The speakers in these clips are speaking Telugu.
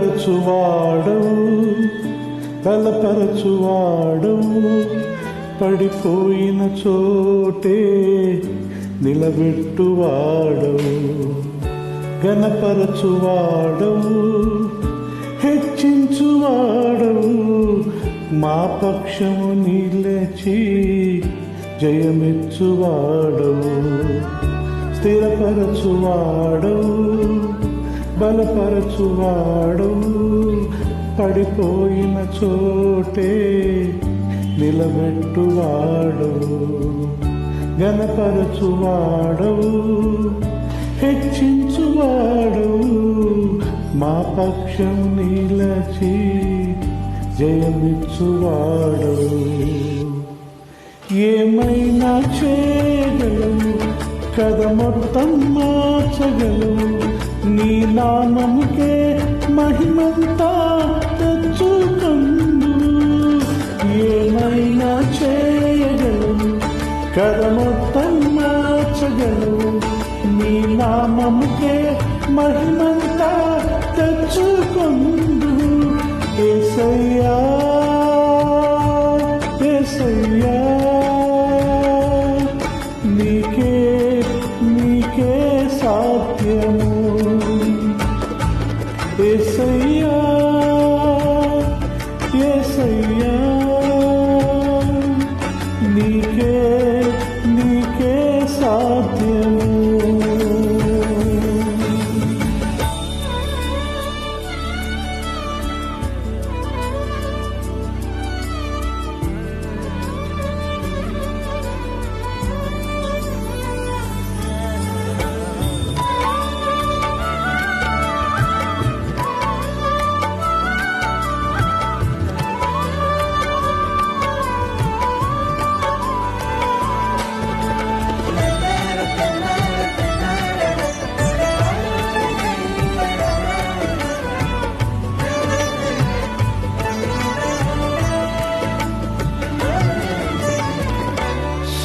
స్థిరపరచువాడవు. బలపరచువాడవు పడిపోయిన చోటే నిలబెట్టువాడవు గణపరచువాడవు హెచ్చించువాడవు మా పక్షము నిలచి జయమిచ్చువాడవు స్థిరపరచువాడవు బలపరచువాడు. పడిపోయిన చోటే నిలబెట్టువాడు గణపరచువాడు హెచ్చించువాడు. మా పక్షం నిలచి జయమిచ్చువాడు. ఏమైనా చేయగలవు కథ మొత్తం మార్చగలవు నీ నామముకే మహిమంతా తెచ్చుకుందు. ఏమైనా చేయగలవు? కథ మార్చగలవు. నీ నామముకే మహిమంతా తెచ్చుకుందు. ఏసయ్యా ఏసయ్యా నీకే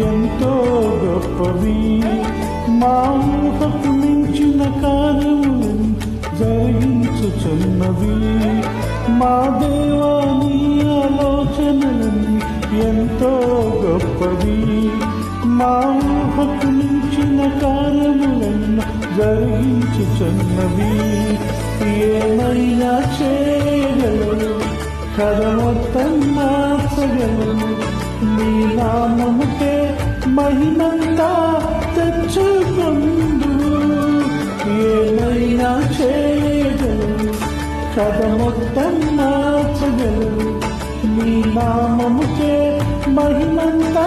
ఎంతో గొప్పవి మా ఊహకు మించిన కార్యములు జరిగించుచున్నవి. మా దేవాని ఆలోచనలు ఎంతో గొప్పవి. మా మహిమంతా తెచ్చుకుందు. ఏమైనా చేయగలరు కథ మొత్తం మార్చగలరు నీ నామముకే మహిమంతా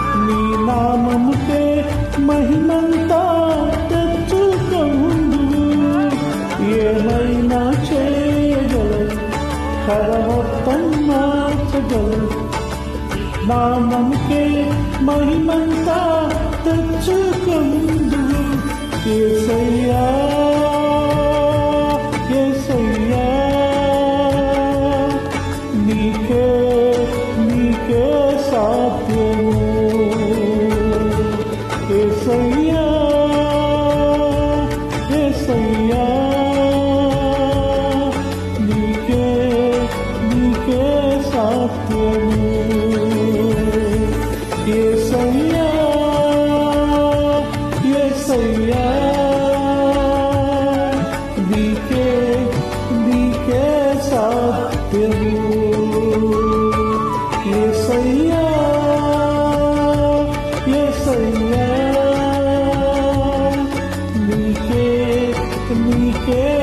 నీ నామముకే మహిమంతా తెచ్చుకుందు ఏమైనా చేయగలవు? కథ మొత్తం మార్చగలవు. నామముకే మహిమంతా తెచ్చుకుందు ఏసయ్యా ఏసయ్యా good.